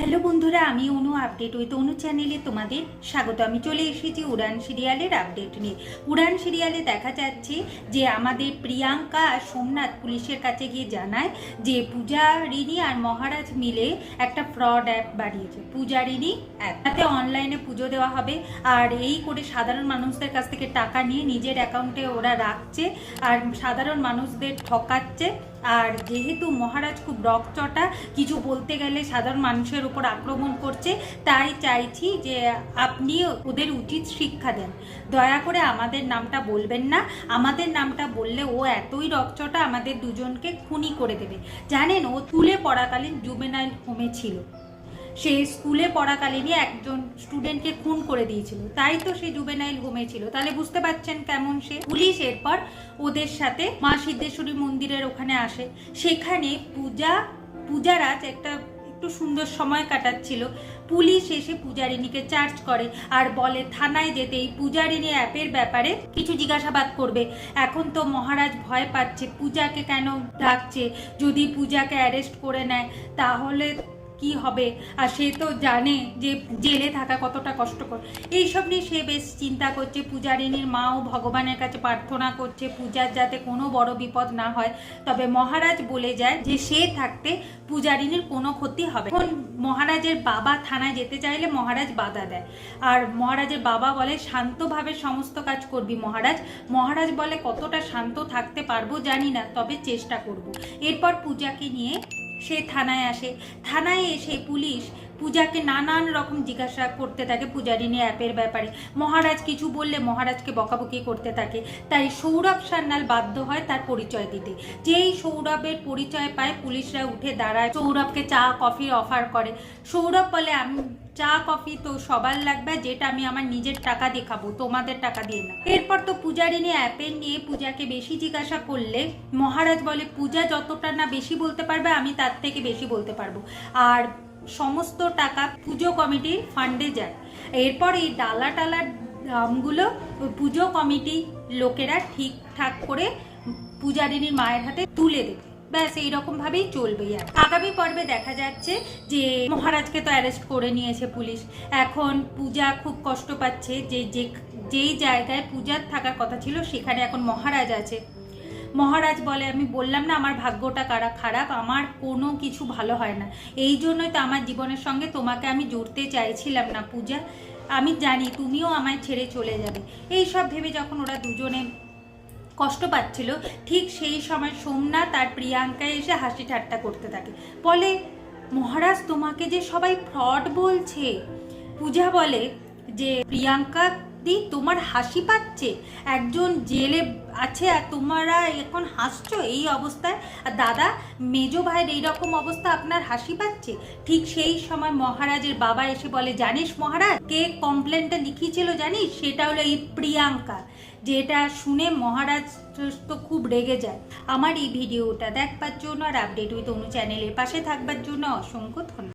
Hello বন্ধুরা, আমি অনু update with অনু চ্যানেলে তোমাদের স্বাগত। আমি চলে এসেছি উড়ান সিরিয়ালের আপডেট নিয়ে। উড়ান সিরিয়ালে দেখা যাচ্ছে যে আমাদের প্রিয়াঙ্কা আর সোমনাথ পুলিশের কাছে গিয়ে জানায় যে পূজা রিনি আর মহারাজ মিলে একটা ফ্রড অ্যাপ বাড়িয়েছে পূজা রিনি তাতে অনলাইনে পুজো দেওয়া হবে আর এই করে সাধারণ মানুষদের কাছ থেকে টাকা নিয়ে নিজের অ্যাকাউন্টে ওরা রাখছে আর সাধারণ মানুষদের ঠকাচ্ছে। আর যেহেতু মহারাজ খুব রকচটা, কিছু বলতে গেলে সাধারণ মানুষের উপর আক্রমণ করছে, তাই চাইছি যে আপনি ওদের উচিত শিক্ষা দেন। দয়া করে আমাদের নামটা বলবেন না। আমাদের নামটা বললে ও এতই রকচটা আমাদের দুজনকে খুনি করে দেবে। জানেন ও তুলে পড়াকালীন জুবেনাইল হোমে ছিল। সে স্কুলে পড়াকালীনই একজন স্টুডেন্টকে খুন করে দিয়েছিল। তাই তো সে জুবেনাইল হোমে ছিল। তাহলে বুঝতে পারছেন কেমন সে? পুলিশ এরপর ওদের সাথে মা সিদ্ধেশ্বরী মন্দিরের ওখানে আসে। সেখানে পূজা, পূজারাজ একটা একটু সুন্দর সময় কাটাচ্ছিল। পুলিশ এসে পূজারিনীকে চার্জ করে আর বলে, থানায় যেতে এই পূজারিনী অ্যাপের ব্যাপারে কিছু জিজ্ঞাসাবাদ করবে। এখন তো মহারাজ ভয় পাচ্ছে। পূজাকে কেন ডাকছে? যদি পূজাকে অ্যারেস্ট করে নেয়, তাহলে কি হবে? আর সে তো জানে যে জেলে থাকা কতটা কষ্টকর। এইসব নিয়ে সে বেশ চিন্তা করছে। পূজারিনীর মাও ভগবানের কাছে প্রার্থনা করছে, পূজার যাতে কোনো বড় বিপদ না হয়। তবে মহারাজ বলে যায় যে সে থাকতে পূজারিনীর কোনো ক্ষতি হবে এখন মহারাজের বাবা থানায় যেতে চাইলে মহারাজ বাধা দেয়। আর মহারাজের বাবা বলে, শান্তভাবে সমস্ত কাজ করবি মহারাজ। মহারাজ বলে, কতটা শান্ত থাকতে পারব জানি না, তবে চেষ্টা করব। এরপর পূজাকে নিয়ে সে থানায় আসে। থানায় এসে পুলিশ পূজাকে নানান রকম জিজ্ঞাসা করতে থাকে পূজারিনী অ্যাপের ব্যাপারে। মহারাজ কিছু বললে মহারাজকে বকাবকি করতে থাকে। তাই সৌরভ সান্যাল বাধ্য হয় তার পরিচয় দিতে। যেই সৌরভের পরিচয় পায়, পুলিশরা উঠে দাঁড়ায়, সৌরভকে চা কফির অফার করে। সৌরভ বলে, আমি চা, কফি তো সবার লাগবে, যেটা আমি আমার নিজের টাকা দিয়ে খাব, তোমাদের টাকা দিয়ে না। এরপর তো পূজারিনী অ্যাপের নিয়ে পূজাকে বেশি জিজ্ঞাসা করলে, মহারাজ বলে, পূজা যতটা না বেশি বলতে পারবে, আমি তার থেকে বেশি বলতে পারব। আর সমস্ত টাকা পুজো কমিটির ফান্ডে যায়। এরপর এই ডালা টালার দামগুলো পুজো কমিটি লোকেরা ঠিকঠাক করে পূজারিনীর মায়ের হাতে তুলে দেবে। ব্যাস, এইরকম ভাবেই চলবে। আর আগামী পর্বে দেখা যাচ্ছে যে মহারাজকে তো অ্যারেস্ট করে নিয়েছে পুলিশ। এখন পূজা খুব কষ্ট পাচ্ছে। যে, যেই জায়গায় পূজার থাকার কথা ছিল, সেখানে এখন মহারাজ আছে। মহারাজ বলে, আমি বললাম না আমার ভাগ্যটা কারা খারাপ? আমার কোনো কিছু ভালো হয় না। এই জন্যই তো আমার জীবনের সঙ্গে তোমাকে আমি জুড়তে চাইছিলাম না, পূজা। আমি জানি তুমিও আমায় ছেড়ে চলে যাবে। এই সব ভেবে যখন ওরা দুজনে কষ্ট পাচ্ছিল, ঠিক সেই সময় সোমনাথ আর প্রিয়াঙ্কা এসে হাসি ঠাট্টা করতে থাকে। বলে, মহারাজ, তোমাকে যে সবাই ফ্রড বলছে। পূজা বলে যে প্রিয়াঙ্কা দি, তোমার হাসি পাচ্ছে। একজন জেলে আছে আর তোমরা এখন হাসছো এই অবস্থায়। আর দাদা, মেজো ভাইয়ের এইরকম অবস্থা, আপনার হাসি পাচ্ছে? ঠিক সেই সময় মহারাজের বাবা এসে বলে, জানিস মহারাজ, কে কমপ্লেনটা লিখিয়েছিল জানিস? সেটা হলো এই প্রিয়াঙ্কা। যেটা শুনে মহারাজ তো খুব রেগে যায়। আমার এই ভিডিওটা দেখবার জন্য আর আপডেট উইথ অনু চ্যানেলের পাশে থাকবার জন্য অসংখ্য ধন্যবাদ।